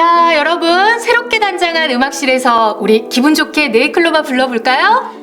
자, 여러분, 새롭게 단장한 음악실에서 우리 기분 좋게 네이클로바 불러볼까요?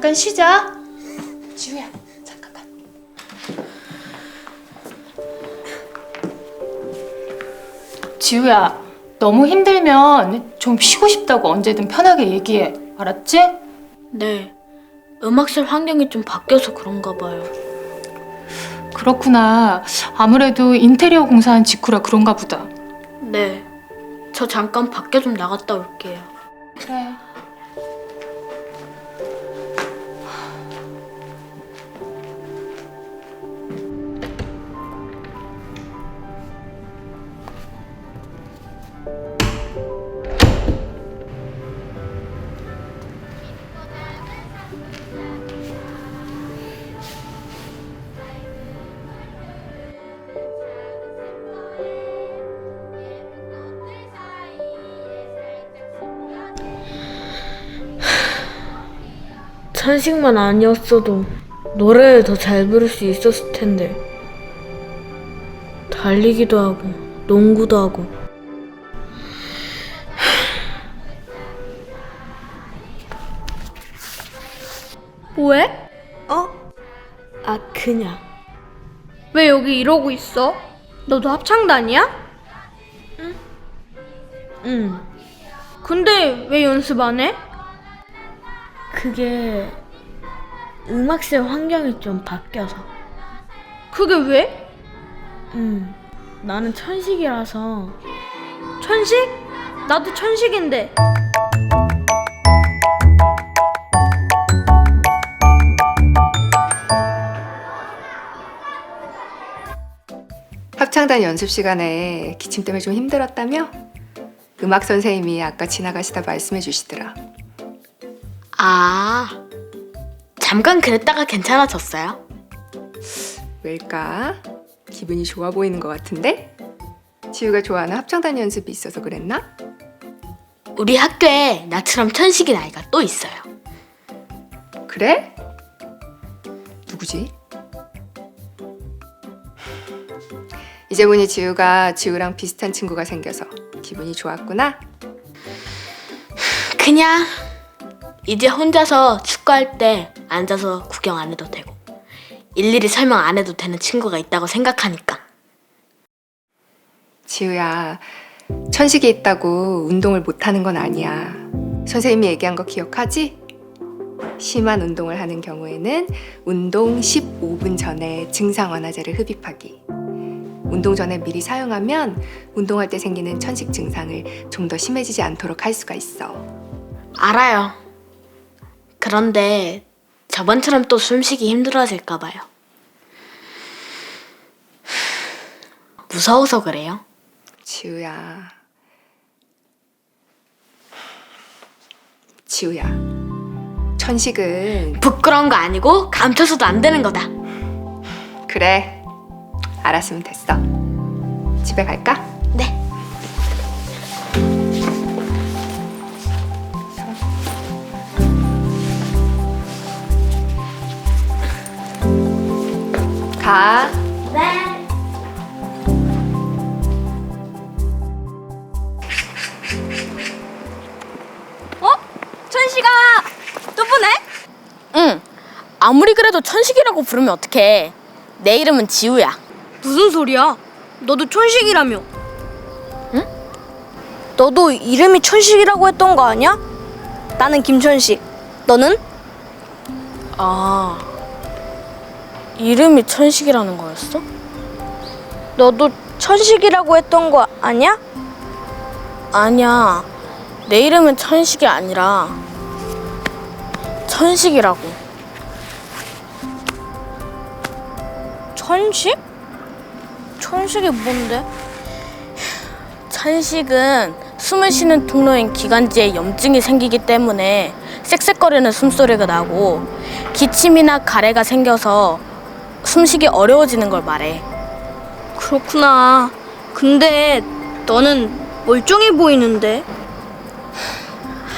잠깐 쉬자. 지우야, 잠깐만. 지우야, 너무 힘들면 좀 쉬고 싶다고 언제든 편하게 얘기해. 알았지? 네. 음악실 환경이 좀 바뀌어서 그런가 봐요. 그렇구나. 아무래도 인테리어 공사한 직후라 그런가 보다. 네. 저 잠깐 밖에 좀 나갔다 올게요. 그래. 천식만 아니었어도 노래를 더 잘 부를 수 있었을 텐데. 달리기도 하고, 농구도 하고. 뭐해? 어? 아, 그냥. 왜 여기 이러고 있어? 너도 합창단이야? 응. 근데 왜 연습 안 해? 그게 음악실 환경이 좀 바뀌어서. 그게 왜? 응. 나는 천식이라서 천식? 나도 천식인데. 합창단 연습 시간에 기침 때문에 좀 힘들었다며? 음악 선생님이 아까 지나가시다 말씀해 주시더라. 아. 잠깐 그랬다가 괜찮아졌어요. 왜일까? 기분이 좋아 보이는 것 같은데? 지우가 좋아하는 합창단 연습이 있어서 그랬나? 우리 학교에 나처럼 천식인 아이가 또 있어요. 그래? 누구지? 이제 보니 지우가 지우랑 비슷한 친구가 생겨서 기분이 좋았구나. 그냥 이제 혼자서 축구할 때 앉아서 구경 안 해도 되고 일일이 설명 안 해도 되는 친구가 있다고 생각하니까 지우야, 천식이 있다고 운동을 못하는 건 아니야. 선생님이 얘기한 거 기억하지? 심한 운동을 하는 경우에는 운동 15분 전에 증상 완화제를 흡입하기. 운동 전에 미리 사용하면 운동할 때 생기는 천식 증상을 좀 더 심해지지 않도록 할 수가 있어. 알아요. 그런데 저번처럼 또 숨쉬기 힘들어질까 봐요. 무서워서 그래요. 지우야. 지우야. 천식은 부끄러운 거 아니고 감춰서도 안 되는 거다. 그래. 알았으면 됐어. 집에 갈까? 가. 네. 어? 천식아! 또 보네? 응. 아무리 그래도 천식이라고 부르면 어떡해. 내 이름은 지우야. 무슨 소리야? 너도 천식이라며. 응? 너도 이름이 천식이라고 했던 거 아니야? 나는 김천식. 너는? 아. 이름이 천식이라는 거였어? 너도 천식이라고 했던 거 아니야? 아니야. 내 이름은 천식이 아니라 천식이라고. 천식? 천식이 뭔데? 천식은 숨을 쉬는 통로인 기관지에 염증이 생기기 때문에 쌕쌕거리는 숨소리가 나고 기침이나 가래가 생겨서 숨쉬기 어려워지는 걸 말해. 그렇구나. 근데 너는 멀쩡해 보이는데.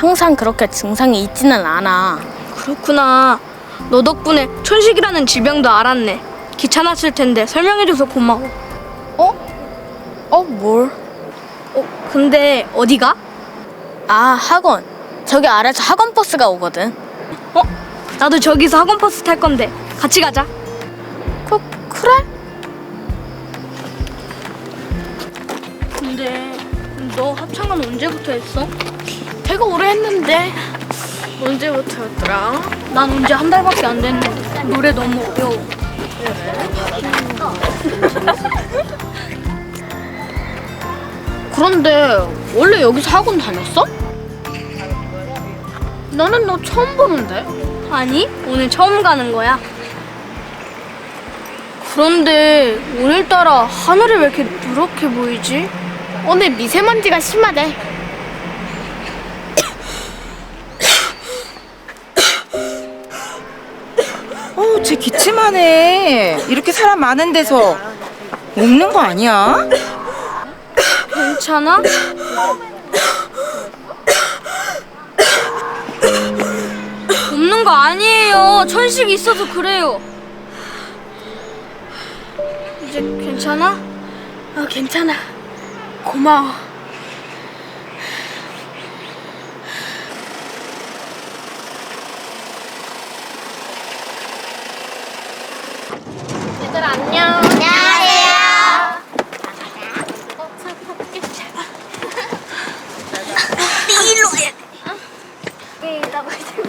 항상 그렇게 증상이 있지는 않아. 그렇구나. 너 덕분에 천식이라는 질병도 알았네. 귀찮았을 텐데 설명해줘서 고마워. 어, 뭘? 어, 근데 어디가? 아, 학원. 저기 아래서 학원 버스가 오거든. 어? 나도 저기서 학원 버스 탈 건데 같이 가자. 그, 그래? 근데 너 합창은 언제부터 했어? 되게 오래 했는데 언제부터였더라? 난 언제 한 달밖에 안 됐는데 노래 너무 어려워. 그런데 원래 여기서 학원 다녔어? 나는 너 처음 보는데. 아니 오늘 처음 가는 거야. 그런데 오늘따라 하늘이 왜 이렇게 누렇게 보이지? 오늘 미세먼지가 심하대. 어, 쟤 기침하네. 이렇게 사람 많은 데서 먹는 거 아니야? 괜찮아? 없는 거 아니에요. 천식이 있어서 그래요. 이제 괜찮아? 아 괜찮아. 고마워. 얘들 안녕.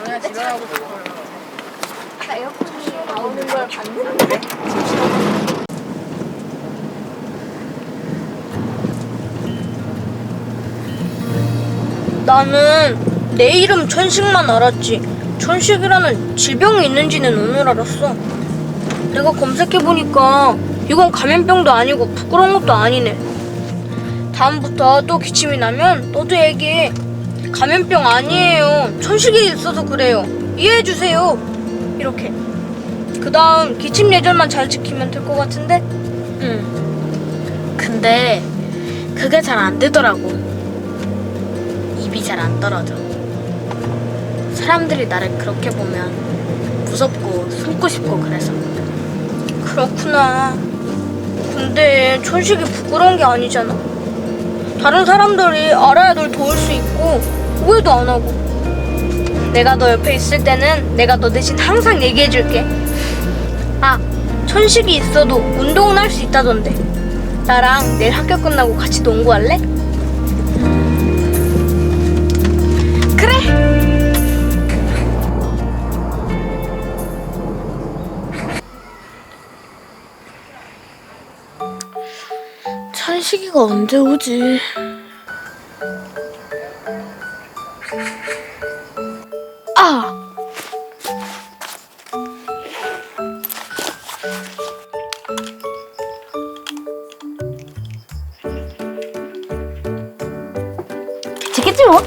안녕하세요. 나는 내 이름 천식만 알았지. 천식이라는 질병이 있는지는 오늘 알았어. 내가 검색해보니까 이건 감염병도 아니고 부끄러운 것도 아니네. 다음부터 또 기침이 나면 너도 얘기해. 감염병 아니에요. 천식이 있어서 그래요. 이해해주세요. 이렇게. 그 다음 기침 예절만 잘 지키면 될 것 같은데? 응. 근데 그게 잘 안 되더라고. 입이 잘 안 떨어져. 사람들이 나를 그렇게 보면 무섭고 숨고 싶고 그래서. 그렇구나. 근데 천식이 부끄러운 게 아니잖아. 다른 사람들이 알아야 널 도울 수 있고 오해도 안 하고. 내가 너 옆에 있을 때는 내가 너 대신 항상 얘기해 줄게. 아, 천식이 있어도 운동은 할 수 있다던데. 나랑 내일 학교 끝나고 같이 농구할래? 천식이가 언제 오지? 아! 괜찮겠지 뭐?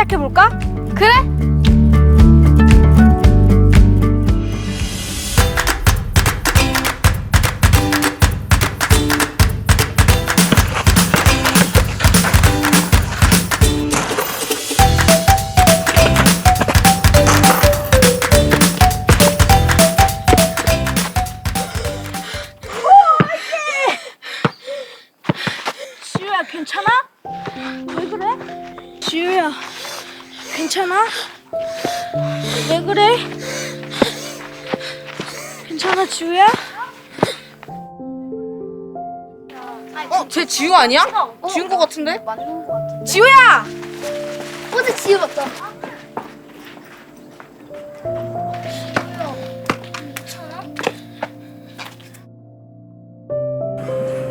시작해 볼까? 그래? 괜찮아, 지우야? 어, 쟤 지우 아니야? 지우인 거 같은데? 지우야! 어제 지우 맞다.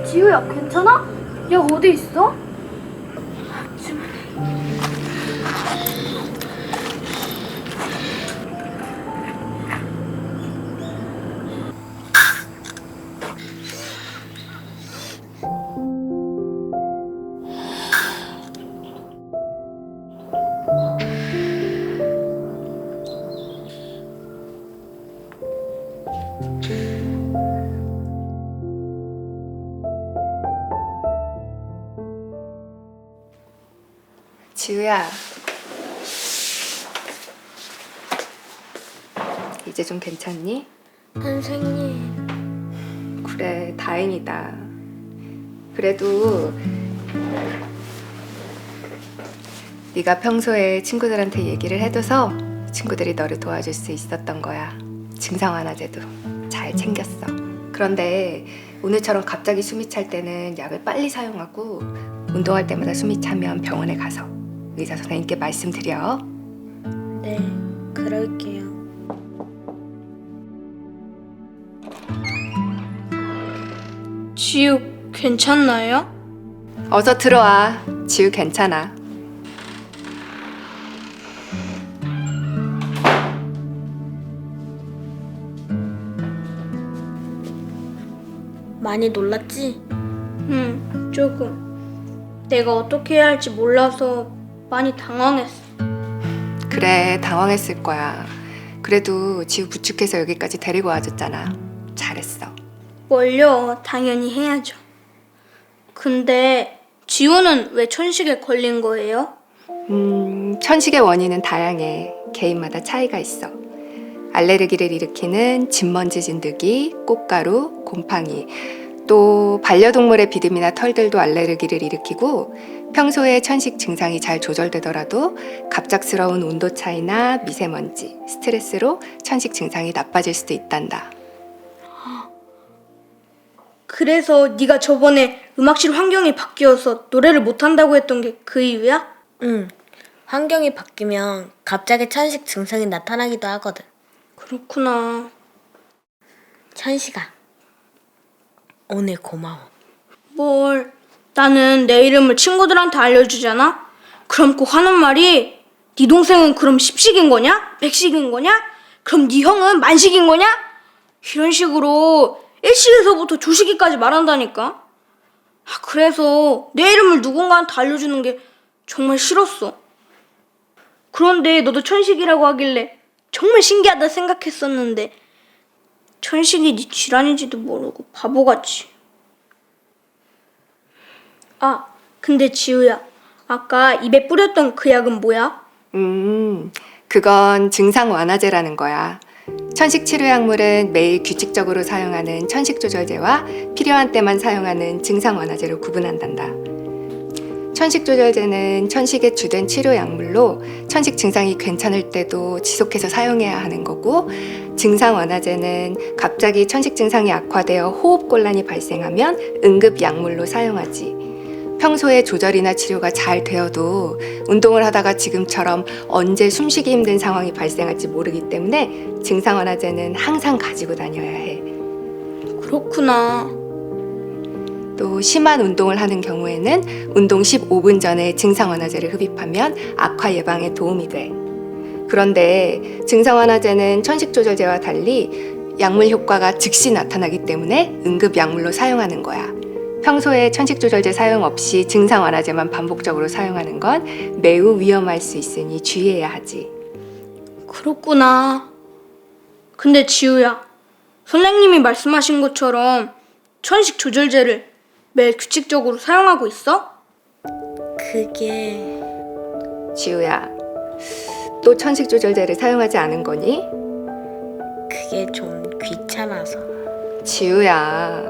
지우야, 괜찮아? 야, 어디 있어? 야. 이제 좀 괜찮니? 선생님. 그래, 다행이다. 그래도 네가 평소에 친구들한테 얘기를 해둬서 친구들이 너를 도와줄 수 있었던 거야. 증상 완화제도 잘 챙겼어. 그런데 오늘처럼 갑자기 숨이 찰 때는 약을 빨리 사용하고 운동할 때마다 숨이 차면 병원에 가서 의사 선생님께 말씀드려. 네, 그럴게요. 지우, 괜찮나요? 어서 들어와. 지우 괜찮아. 많이 놀랐지? 응, 조금. 내가 어떻게 해야 할지 몰라서 많이 당황했어. 그래, 당황했을 거야. 그래도 지우 부축해서 여기까지 데리고 와줬잖아. 잘했어. 뭘요? 당연히 해야죠. 근데 지우는 왜 천식에 걸린 거예요? 음, 천식의 원인은 다양해. 개인마다 차이가 있어. 알레르기를 일으키는 진먼지 진드기, 꽃가루, 곰팡이, 또 반려동물의 비듬이나 털들도 알레르기를 일으키고 평소에 천식 증상이 잘 조절되더라도 갑작스러운 온도 차이나 미세먼지, 스트레스로 천식 증상이 나빠질 수도 있단다. 그래서 네가 저번에 음악실 환경이 바뀌어서 노래를 못 한다고 했던 게 그 이유야? 응. 환경이 바뀌면 갑자기 천식 증상이 나타나기도 하거든. 그렇구나. 천식아. 오늘 고마워. 뭘? 나는 내 이름을 친구들한테 알려주잖아? 그럼 꼭 하는 말이 네 동생은 그럼 십식인 거냐? 백식인 거냐? 그럼 네 형은 만식인 거냐? 이런 식으로 일식에서부터 조식이까지 말한다니까. 아, 그래서 내 이름을 누군가한테 알려주는 게 정말 싫었어. 그런데 너도 천식이라고 하길래 정말 신기하다 생각했었는데 천식이 네 쥐란인지도 모르고 바보같이. 아, 근데 지우야, 아까 입에 뿌렸던 그 약은 뭐야? 음, 그건 증상 완화제라는 거야. 천식 치료 약물은 매일 규칙적으로 사용하는 천식 조절제와 필요한 때만 사용하는 증상 완화제로 구분한단다. 천식 조절제는 천식의 주된 치료 약물로 천식 증상이 괜찮을 때도 지속해서 사용해야 하는 거고 증상 완화제는 갑자기 천식 증상이 악화되어 호흡 곤란이 발생하면 응급 약물로 사용하지. 평소에 조절이나 치료가 잘 되어도 운동을 하다가 지금처럼 언제 숨쉬기 힘든 상황이 발생할지 모르기 때문에 증상 완화제는 항상 가지고 다녀야 해. 그렇구나. 또 심한 운동을 하는 경우에는 운동 15분 전에 증상 완화제를 흡입하면 악화 예방에 도움이 돼. 그런데 증상 완화제는 천식 조절제와 달리 약물 효과가 즉시 나타나기 때문에 응급 약물로 사용하는 거야. 평소에 천식 조절제 사용 없이 증상 완화제만 반복적으로 사용하는 건 매우 위험할 수 있으니 주의해야 하지. 그렇구나. 근데 지우야, 선생님이 말씀하신 것처럼 천식 조절제를 매일 규칙적으로 사용하고 있어? 그게 지우야, 또 천식 조절제를 사용하지 않은 거니? 그게 좀 귀찮아서. 지우야,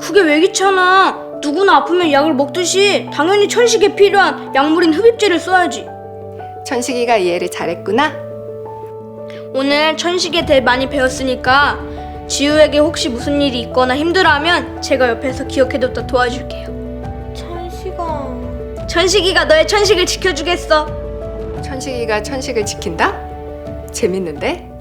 그게 왜 귀찮아? 누구나 아프면 약을 먹듯이 당연히 천식에 필요한 약물인 흡입제를 써야지. 천식이가 이해를 잘했구나. 오늘 천식에 대해 많이 배웠으니까 지우에게 혹시 무슨 일이 있거나 힘들어하면 제가 옆에서 기억해뒀다 도와줄게요. 천식아. 천식이가 너의 천식을 지켜주겠어. 천식이가 천식을 지킨다? 재밌는데?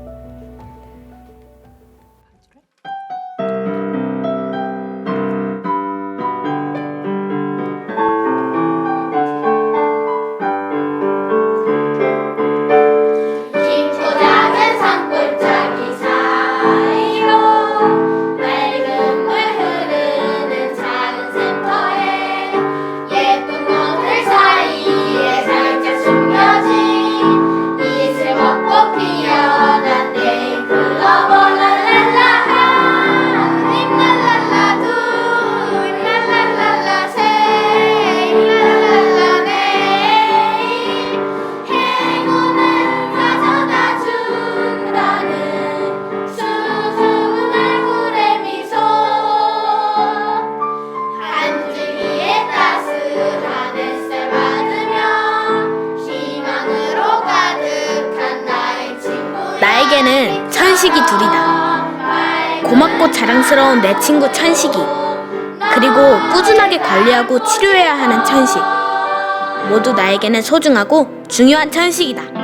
천식이 둘이다. 고맙고 자랑스러운 내 친구 천식이. 그리고 꾸준하게 관리하고 치료해야 하는 천식. 모두 나에게는 소중하고 중요한 천식이다.